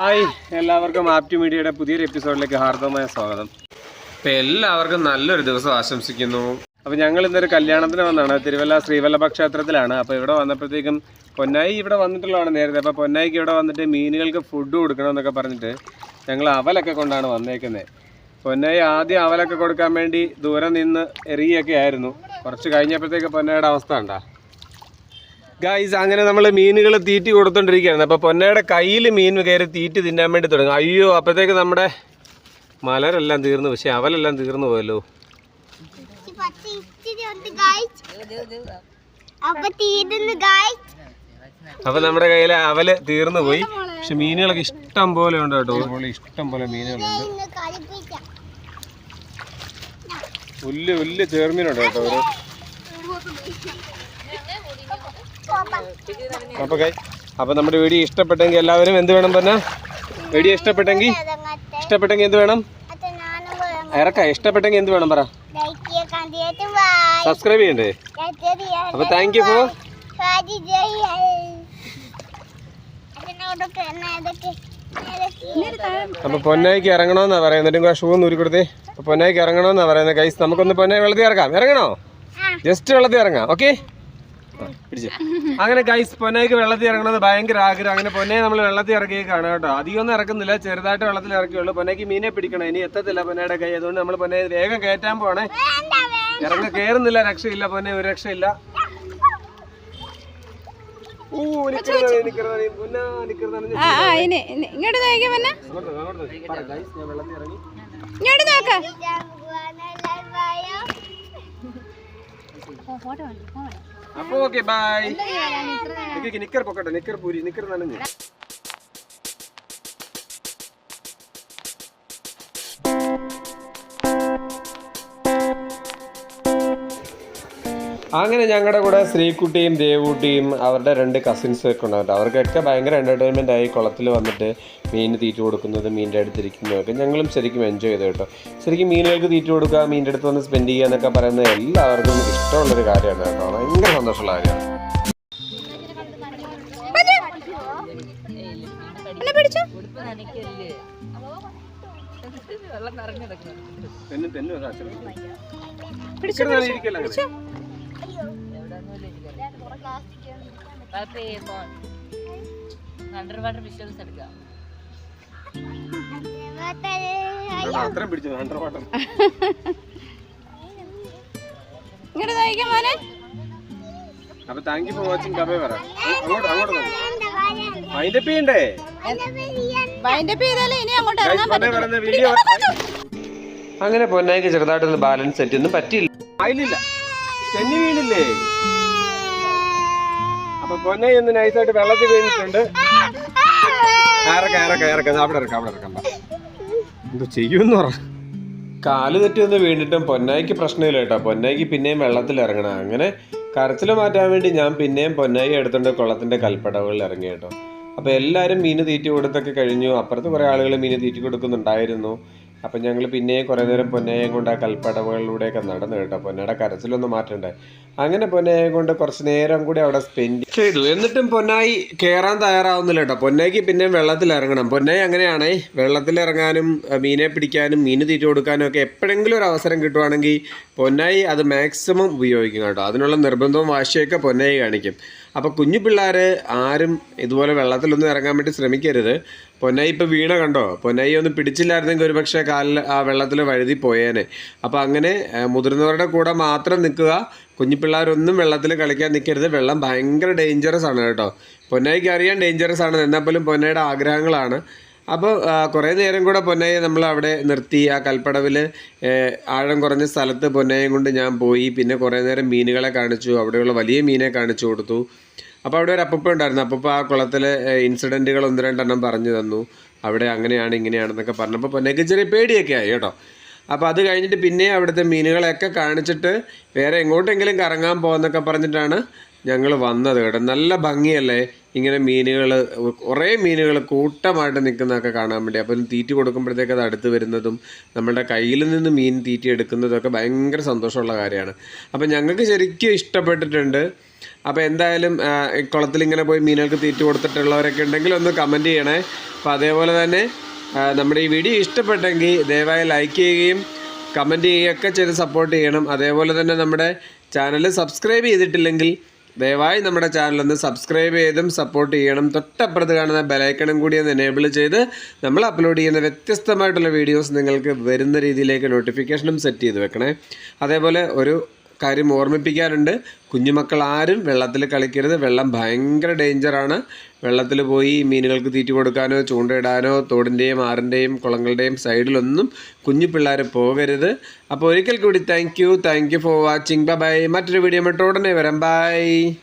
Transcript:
Hi എല്ലാവർക്കും ആപ്റ്റി മീഡിയയുടെ പുതിയൊരു എപ്പിസോഡിലേക്ക് ഹാർദവമായ സ്വാഗതം. അപ്പം എല്ലാവർക്കും നല്ലൊരു ദിവസം ആശംസിക്കുന്നു. അപ്പോൾ ഞങ്ങൾ ഇന്നൊരു കല്യാണത്തിന് വന്നതാണ്. തിരുവല്ല ശ്രീവല്ലഭ ക്ഷേത്രത്തിലാണ്. അപ്പോൾ ഇവിടെ വന്നപ്പോഴത്തേക്കും പൊന്നായി ഇവിടെ വന്നിട്ടുള്ളതാണ് നേരത്തെ. അപ്പോൾ പൊന്നായിക്ക് ഇവിടെ വന്നിട്ട് മീനുകൾക്ക് ഫുഡ് കൊടുക്കണമെന്നൊക്കെ പറഞ്ഞിട്ട് ഞങ്ങൾ അവലൊക്കെ കൊണ്ടാണ് വന്നേക്കുന്നത് പൊന്നായി ആദ്യം അവലൊക്കെ കൊടുക്കാൻ വേണ്ടി ദൂരെ നിന്ന് എറിയൊക്കെ ആയിരുന്നു. കുറച്ച് കഴിഞ്ഞപ്പോഴത്തേക്ക് പൊന്നയുടെ അവസ്ഥ ഉണ്ടാ ഗൈസ് അങ്ങനെ നമ്മൾ മീനുകൾ തീറ്റി കൊടുത്തോണ്ടിരിക്കുകയാണ്. അപ്പോൾ പൊന്നയുടെ കയ്യിൽ മീൻ കയറി തീറ്റി തിന്നാൻ വേണ്ടി തുടങ്ങും. അയ്യോ അപ്പോഴത്തേക്ക് നമ്മുടെ മലരെല്ലാം തീർന്നു. പക്ഷെ അവലെല്ലാം തീർന്നു പോയല്ലോ. ഗായ്സ് അപ്പൊ ഗായ്സ് നമ്മുടെ കയ്യിലെ അവൽ തീർന്നു പോയി. പക്ഷെ മീനുകളൊക്കെ ഇഷ്ടം പോലെ ഉണ്ട് കേട്ടോ. ഇഷ്ടം പോലെ മീനുകളുണ്ട്. ഉല്ല് ഉല്ല് ചേർമീനുണ്ട് കേട്ടോ ഒരു അപ്പോൾ കൈ അപ്പോൾ നമ്മുടെ വീഡിയോ ഇഷ്ടപ്പെട്ടെങ്കിൽ എല്ലാവരും എന്ത് വേണം പറഞ്ഞാ? വീഡിയോ ഇഷ്ടപ്പെട്ടെങ്കിൽ ഇഷ്ടപ്പെട്ടെങ്കിൽ എന്ത് വേണം? ഇറക്ക ഇഷ്ടപ്പെട്ടെങ്കിൽ എന്ത് വേണം പറ? സബ്സ്ക്രൈബ് ചെയ്യണ്ടേ? അപ്പോൾ താങ്ക് യു ഫോർ അപ്പൊ പൊന്നായിക്ക് ഇറങ്ങണമെന്നാ പറയുന്നത് എന്നിട്ടും ഷൂ ഒന്ന് ഊരി കൊടുത്തേ അപ്പൊ പൊന്നായിക്ക് ഇറങ്ങണമെന്നാ പറയുന്നത് കൈസ് നമുക്കൊന്ന് പൊന്നായി വെള്ളത്തിൽ ഇറക്കാം ഇറങ്ങണോ? ജസ്റ്റ് വെള്ളത്തിൽ ഇറങ്ങാം ഓക്കെ അങ്ങനെ ഗൈസ് പൊന്നയ്ക്ക് വെള്ളത്തിൽ ഇറങ്ങണമെന്ന് ഭയങ്കര ആഗ്രഹം. അങ്ങനെ പൊന്നയെ നമ്മൾ വെള്ളത്തിൽ ഇറക്കിയേക്കാണ് കേട്ടോ. അധികം ഒന്നും ഇറക്കുന്നില്ല. ചെറുതായിട്ട് വെള്ളത്തിൽ ഇറക്കിയുള്ളൂ. പൊന്നയ്ക്ക് മീനെ പിടിക്കണം. ഇനി എത്തത്തില്ല പൊന്നയുടെ കൈ. അതുകൊണ്ട് നമ്മൾ പൊന്നെ വേഗം കയറ്റാൻ പോണേ ഇറങ്ങ കയറുന്നില്ല രക്ഷയില്ല പൊന്നെ ഒരു രക്ഷയില്ല. പൊന്നാ, ഇങ്ങോട്ട് നോക്കിയാ പിന്നെ. ഇങ്ങോട്ട് നോക്ക. അപ്പൊ ഓക്കെ ബൈ നിക്കർ പൊക്കട്ടെ നിക്കർ പൂരി നിക്കർ നനഞ്ഞു. അങ്ങനെ ഞങ്ങളുടെ കൂടെ ശ്രീകുട്ടിയും ദേവൂട്ടിയും അവരുടെ രണ്ട് കസിൻസ് ഒക്കെ ഉണ്ടാവും അവർക്കൊക്കെ ഭയങ്കര എന്റർടൈൻമെന്റ് ആയി കുളത്തിൽ വന്നിട്ട് മീൻ തീറ്റ കൊടുക്കുന്നത് മീനിന്റെ അടുത്തിരിക്കുന്നതൊക്കെ ഞങ്ങളും ശരിക്കും എൻജോയ് ചെയ്തു കേട്ടോ. ശരിക്കും മീനുകൾക്ക് തീറ്റ കൊടുക്കുക മീനിന്റെ അടുത്ത് വന്ന് സ്പെൻഡ് ചെയ്യുക എന്നൊക്കെ പറയുന്നത് എല്ലാവർക്കും ഇഷ്ടമുള്ളൊരു കാര്യമാണ് കേട്ടോ. ഭയങ്കര സന്തോഷമുള്ള കാര്യമാണ്. എന്നെ പിടിച്ചോ? പിടിച്ചു. പിടിച്ചോ? അണ്ടർ വാട്ടർ വിഷ്വൽസ് എടുക്കാം അത്രയും പിടിച്ചു അണ്ടർ വാട്ടർ ഇങ്ങോട്ട് മോനെ. അപ്പൊ താങ്ക് യു ഫോർ വാച്ചിങ് കബേ പറ. അങ്ങോട്ട് അങ്ങോട്ട് ചെയ്യണ്ടേ? അതിന്റെ പേര് ചെയ്താലേ ഇനി അങ്ങോട്ട് ഇറങ്ങാൻ വീഡിയോ അങ്ങനെ പൊന്നായിക്ക് ചെറുതായിട്ടൊന്ന് ബാലൻസ് സെറ്റ് ഒന്നും പറ്റിയില്ല. ആയില്ല. തെന്നി വീണില്ലേ? അപ്പൊ പൊന്നെ ഒന്ന് നൈസായിട്ട് വെള്ളത്തിൽ വീണിട്ടുണ്ട്. ഇറക്കാം ഇറക്കാം ഇറക്കാം കാൽ തെറ്റി ഒന്ന് വീണിട്ടും പൊന്നായിക്ക് പ്രശ്നമില്ല കേട്ടോ പൊന്നായിക്ക് പിന്നെയും വെള്ളത്തിൽ ഇറങ്ങണം. അങ്ങനെ കരച്ചിൽ മാറ്റാൻ വേണ്ടി ഞാൻ പിന്നെയും പൊന്നായി എടുത്തുകൊണ്ട് കുളത്തിന്റെ കൽപ്പടവുകളിൽ ഇറങ്ങി കേട്ടോ അപ്പോൾ എല്ലാവരും മീൻ തീറ്റി കൊടുത്തൊക്കെ കഴിഞ്ഞു. അപ്പുറത്ത് കുറേ ആളുകൾ മീൻ തീറ്റി കൊടുക്കുന്നുണ്ടായിരുന്നു. അപ്പം ഞങ്ങൾ പിന്നെയും കുറേ നേരം പൊന്നയെ കൊണ്ട് ആ കൽപ്പടവുകളിലൂടെയൊക്കെ നടന്നു കേട്ടോ. പൊന്നയുടെ കരച്ചിലൊന്നും മാറ്റണ്ടേ. അങ്ങനെ പൊന്നയെ കൊണ്ട് കുറച്ച് നേരം കൂടി അവിടെ സ്പെൻഡ് ചെയ്തു. എന്നിട്ടും പൊന്നായി കയറാൻ തയ്യാറാവുന്നില്ല കേട്ടോ. പൊന്നയ്ക്ക് പിന്നെ വെള്ളത്തിൽ ഇറങ്ങണം. പൊന്നായി അങ്ങനെയാണ്. വെള്ളത്തിൽ ഇറങ്ങാനും മീനെ പിടിക്കാനും മീന് തീറ്റ കൊടുക്കാനും ഒക്കെ എപ്പോഴെങ്കിലും ഒരു അവസരം കിട്ടുവാണെങ്കിൽ പൊന്നായി അത് മാക്സിമം ഉപയോഗിക്കും കേട്ടോ. അതിനുള്ള നിർബന്ധവും വാശിയൊക്കെ പൊന്നായി കാണിക്കും. അപ്പോൾ കുഞ്ഞു പിള്ളേർ ആരും ഇതുപോലെ വെള്ളത്തിലൊന്നും ഇറങ്ങാൻ വേണ്ടി ശ്രമിക്കരുത്. പൊന്നായി ഇപ്പോൾ വീണ കണ്ടോ? പൊന്നായി ഒന്ന് പിടിച്ചില്ലായിരുന്നെങ്കിൽ ഒരുപക്ഷെ കാലിൽ ആ വെള്ളത്തിൽ വഴുതി പോയേനെ. അപ്പോൾ അങ്ങനെ മുതിർന്നവരുടെ കൂടെ മാത്രം നിൽക്കുക. കുഞ്ഞു പിള്ളേരൊന്നും വെള്ളത്തിൽ കളിക്കാൻ നിൽക്കരുത് വെള്ളം ഭയങ്കര ഡേഞ്ചറസ് ആണ് കേട്ടോ. പൊന്നായിക്ക് അറിയാൻ ഡേഞ്ചറസ് ആണ്. എന്നാൽ പോലും പൊന്നയുടെ ആഗ്രഹങ്ങളാണ്. അപ്പോൾ കുറേ നേരം കൂടെ പൊന്നയെ നമ്മൾ അവിടെ നിർത്തി. ആ കൽപ്പടവിൽ ആഴം കുറഞ്ഞ സ്ഥലത്ത് പൊന്നയും കൊണ്ട് ഞാൻ പോയി. പിന്നെ കുറേ നേരം മീനുകളെ കാണിച്ചു. അവിടെയുള്ള വലിയ മീനെ കാണിച്ചു കൊടുത്തു. അപ്പോൾ അവിടെ ഒരു അപ്പൂപ്പ ഉണ്ടായിരുന്നു. അപ്പൂപ്പ ആ കുളത്തിലെ ഇൻസിഡന്റുകൾ ഒന്ന് രണ്ടെണ്ണം പറഞ്ഞു തന്നു. അവിടെ അങ്ങനെയാണ് ഇങ്ങനെയാണെന്നൊക്കെ പറഞ്ഞപ്പോൾ പൊന്നയ്ക്ക് ചെറിയ പേടിയൊക്കെ ആയി കേട്ടോ. അപ്പോൾ അത് കഴിഞ്ഞിട്ട് പിന്നെ അവിടുത്തെ മീനുകളെയൊക്കെ കാണിച്ചിട്ട് വേറെ എങ്ങോട്ടെങ്കിലും കറങ്ങാൻ പോകുന്നൊക്കെ പറഞ്ഞിട്ടാണ് ഞങ്ങൾ വന്നത് കേട്ടോ. നല്ല ഭംഗിയല്ലേ ഇങ്ങനെ മീനുകൾ കുറേ മീനുകൾ കൂട്ടമായിട്ട് നിൽക്കുന്നതൊക്കെ കാണാൻ വേണ്ടി. അപ്പം തീറ്റി കൊടുക്കുമ്പോഴത്തേക്ക് അത് അടുത്ത് വരുന്നതും നമ്മുടെ കയ്യിൽ നിന്ന് മീൻ തീറ്റി എടുക്കുന്നതൊക്കെ ഭയങ്കര സന്തോഷമുള്ള കാര്യമാണ്. അപ്പം ഞങ്ങൾക്ക് ശരിക്കും ഇഷ്ടപ്പെട്ടിട്ടുണ്ട്. അപ്പോൾ എന്തായാലും കുളത്തിൽ ഇങ്ങനെ പോയി മീനുകൾക്ക് തീറ്റി കൊടുത്തിട്ടുള്ളവരൊക്കെ ഉണ്ടെങ്കിൽ ഒന്ന് കമന്റ് ചെയ്യണേ. അപ്പോൾ അതേപോലെ തന്നെ നമ്മുടെ ഈ വീഡിയോ ഇഷ്ടപ്പെട്ടെങ്കിൽ ദയവായി ലൈക്ക് ചെയ്യുകയും കമന്റ് ചെയ്യുകയൊക്കെ ചെയ്ത് സപ്പോർട്ട് ചെയ്യണം. അതേപോലെ തന്നെ നമ്മുടെ ചാനൽ സബ്സ്ക്രൈബ് ചെയ്തിട്ടില്ലെങ്കിൽ ദയവായി നമ്മുടെ ചാനലൊന്ന് സബ്സ്ക്രൈബ് ചെയ്തും സപ്പോർട്ട് ചെയ്യണം. തൊട്ടപ്പുറത്ത് കാണുന്ന ബെലൈക്കണും കൂടി ഒന്ന് എനേബിൾ ചെയ്ത് നമ്മൾ അപ്ലോഡ് ചെയ്യുന്ന വ്യത്യസ്തമായിട്ടുള്ള വീഡിയോസ് നിങ്ങൾക്ക് വരുന്ന രീതിയിലേക്ക് നോട്ടിഫിക്കേഷനും സെറ്റ് ചെയ്ത് വെക്കണേ. അതേപോലെ ഒരു കാര്യം ഓർമ്മിപ്പിക്കാറുണ്ട് കുഞ്ഞുമക്കൾ ആരും വെള്ളത്തിൽ കളിക്കരുത്. വെള്ളം ഭയങ്കര ഡേഞ്ചറാണ് വെള്ളത്തിൽ പോയി മീനുകൾക്ക് തീറ്റി കൊടുക്കാനോ ചൂണ്ടയിടാനോ തോടിന്റെയും ആറിന്റെയും കുളങ്ങളുടെയും സൈഡിലൊന്നും കുഞ്ഞു പിള്ളേർ പോകരുത്. അപ്പോൾ ഒരിക്കൽ കൂടി thank you thank you for watching bye മറ്റൊരു വീഡിയോ മറ്റോ ഉടനെ വരാം. ബൈ